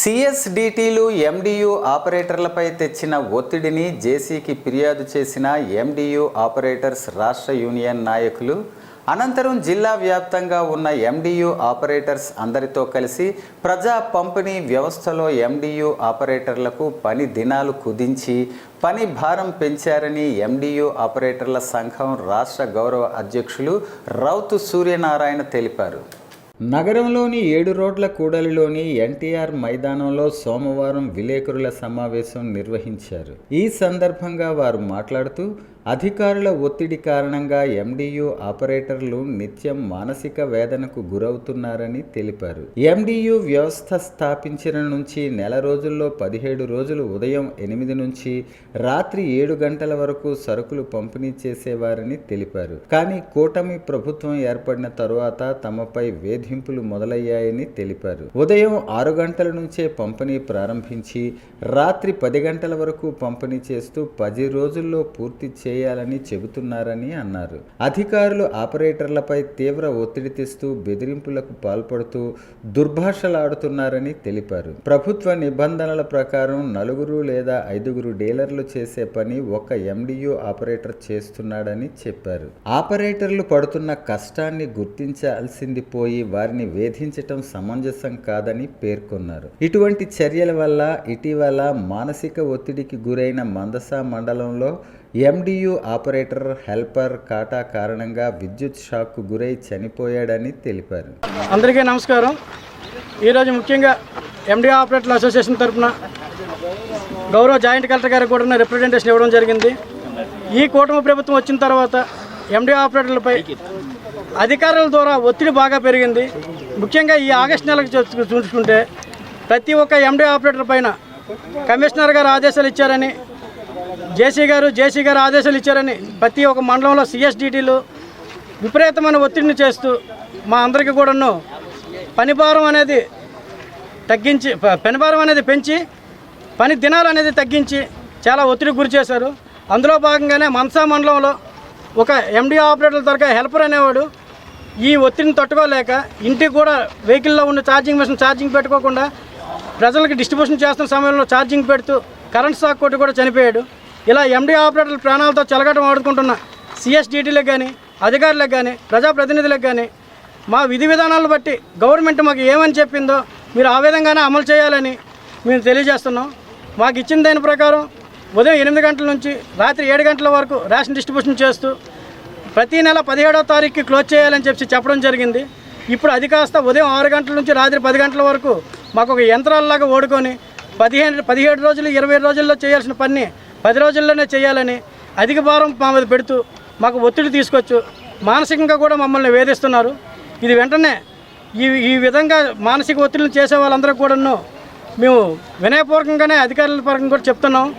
సిఎస్డిటీలు MDU ఆపరేటర్లపై తెచ్చిన ఒత్తిడిని జేసీకి ఫిర్యాదు చేసిన ఎండియు ఆపరేటర్స్ రాష్ట్ర యూనియన్ నాయకులు అనంతరం జిల్లా వ్యాప్తంగా ఉన్న ఎండియు ఆపరేటర్స్ అందరితో కలిసి ప్రజా పంపిణీ వ్యవస్థలో ఎండియు ఆపరేటర్లకు పని దినాలు కుదించి పని భారం పెంచారని ఎండియు ఆపరేటర్ల సంఘం రాష్ట్ర గౌరవ అధ్యక్షులు రౌతు సూర్యనారాయణ తెలిపారు. నగరంలోని ఏడు రోడ్ల కూడలిలోని ఎన్టీఆర్ మైదానంలో సోమవారం విలేకరుల సమావేశం నిర్వహించారు. ఈ సందర్భంగా వారు మాట్లాడుతూ అధికారుల ఒత్తిడి కారణంగా ఎండియు ఆపరేటర్లు నిత్యం మానసిక వేదనకు గురవుతున్నారని తెలిపారు. ఎండియు వ్యవస్థ స్థాపించిన నుంచి నెల రోజుల్లో పదిహేడు రోజులు ఉదయం ఎనిమిది నుంచి రాత్రి ఏడు గంటల వరకు సరుకులు పంపిణీ చేసేవారని తెలిపారు. కానీ కూటమి ప్రభుత్వం ఏర్పడిన తరువాత తమపై వేధింపులు మొదలయ్యాయని తెలిపారు. ఉదయం ఆరు గంటల నుంచే పంపిణీ ప్రారంభించి రాత్రి పది గంటల వరకు పంపిణీ చేస్తూ పది రోజుల్లో పూర్తి చే చేయాలని చెబుతున్నారని అన్నారు. అధికారులు ఆపరేటర్లపై తీవ్ర ఒత్తిడి తెస్తూ బెదిరింపులకు పాల్పడుతూ దుర్భాషలాడుతున్నారని తెలిపారు. ప్రభుత్వ నిబంధనల ప్రకారం నలుగురు లేదా ఐదుగురు డీలర్లు చేసే పని ఒక ఎండియు ఆపరేటర్ చేస్తున్నాడని చెప్పారు. ఆపరేటర్లు పడుతున్న కష్టాన్ని గుర్తించాల్సింది పోయి వారిని వేధించటం సమంజసం కాదని పేర్కొన్నారు. ఇటువంటి చర్యల వల్ల ఇటీవల మానసిక ఒత్తిడికి గురైన మందస మండలంలో ఎండియు ఆపరేటర్ హెల్పర్ కాటా కారణంగా విద్యుత్ షాక్కు గురై చనిపోయాడని తెలిపారు. అందరికీ నమస్కారం. ఈరోజు ముఖ్యంగా ఎండియు ఆపరేటర్ల అసోసియేషన్ తరఫున గౌరవ జాయింట్ కలెక్టర్ గారికి కూడా రిప్రజెంటేషన్ ఇవ్వడం జరిగింది. ఈ కూటమి ప్రభుత్వం వచ్చిన తర్వాత ఎండి ఆపరేటర్లపై అధికారుల ద్వారా ఒత్తిడి బాగా పెరిగింది. ముఖ్యంగా ఈ ఆగస్టు నెలకు చూసుకుంటే ప్రతి ఒక్క ఎండి ఆపరేటర్ పైన కమిషనర్ గారు ఆదేశాలు ఇచ్చారని జేసీ గారు జేసీ గారు ఆదేశాలు ఇచ్చారని ప్రతి ఒక్క మండలంలో సిఎస్డిటీలు విపరీతమైన ఒత్తిడిని చేస్తూ మా అందరికీ కూడాను పనిభారం అనేది తగ్గించి ప- పనిభారం అనేది పెంచి పని దినాలు అనేది తగ్గించి చాలా ఒత్తిడికి గురి చేశారు. అందులో భాగంగానే మనసా మండలంలో ఒక ఎండి ఆపరేటర్ దొరక హెల్పర్ అనేవాడు ఈ ఒత్తిడిని తట్టుకోలేక ఇంటికి కూడా వెహికల్లో ఉన్న ఛార్జింగ్ మిషన్ ఛార్జింగ్ పెట్టుకోకుండా ప్రజలకు డిస్ట్రిబ్యూషన్ చేస్తున్న సమయంలో ఛార్జింగ్ పెడుతూ కరెంట్ షాక్ కొట్టి కూడా చనిపోయాడు. ఇలా ఎండీ ఆపరేటర్ల ప్రాణాలతో చెలగటం ఆడుకుంటున్న సిఎస్డిటీలకు కానీ అధికారులకు కానీ ప్రజాప్రతినిధులకు కానీ మా విధి విధానాలను బట్టి గవర్నమెంట్ మాకు ఏమని చెప్పిందో మీరు ఆ విధంగానే అమలు చేయాలని మేము తెలియజేస్తున్నాం. మాకు ఇచ్చిన దాని ప్రకారం ఉదయం ఎనిమిది గంటల నుంచి రాత్రి ఏడు గంటల వరకు రేషన్ డిస్ట్రిబ్యూషన్ చేస్తూ ప్రతి నెల పదిహేడో తారీఖుకి క్లోజ్ చేయాలని చెప్పి చెప్పడం జరిగింది. ఇప్పుడు అది కాస్త ఉదయం ఆరు గంటల నుంచి రాత్రి పది గంటల వరకు మాకు ఒక యంత్రాలలాగా ఓడుకొని పదిహేను పదిహేడు రోజులు ఇరవై రోజుల్లో చేయాల్సిన పని పది రోజుల్లోనే చేయాలని అధిక భారం మా మీద పెడుతూ మాకు ఒత్తిడి తీసుకొచ్చు. మానసికంగా కూడా మమ్మల్ని వేధిస్తున్నారు. ఇది వెంటనే ఈ ఈ విధంగా మానసిక ఒత్తిడిని చేసే వాళ్ళందరూ కూడాను మేము వినయపూర్వకంగానే అధికారుల పరంగా కూడా చెప్తున్నాం.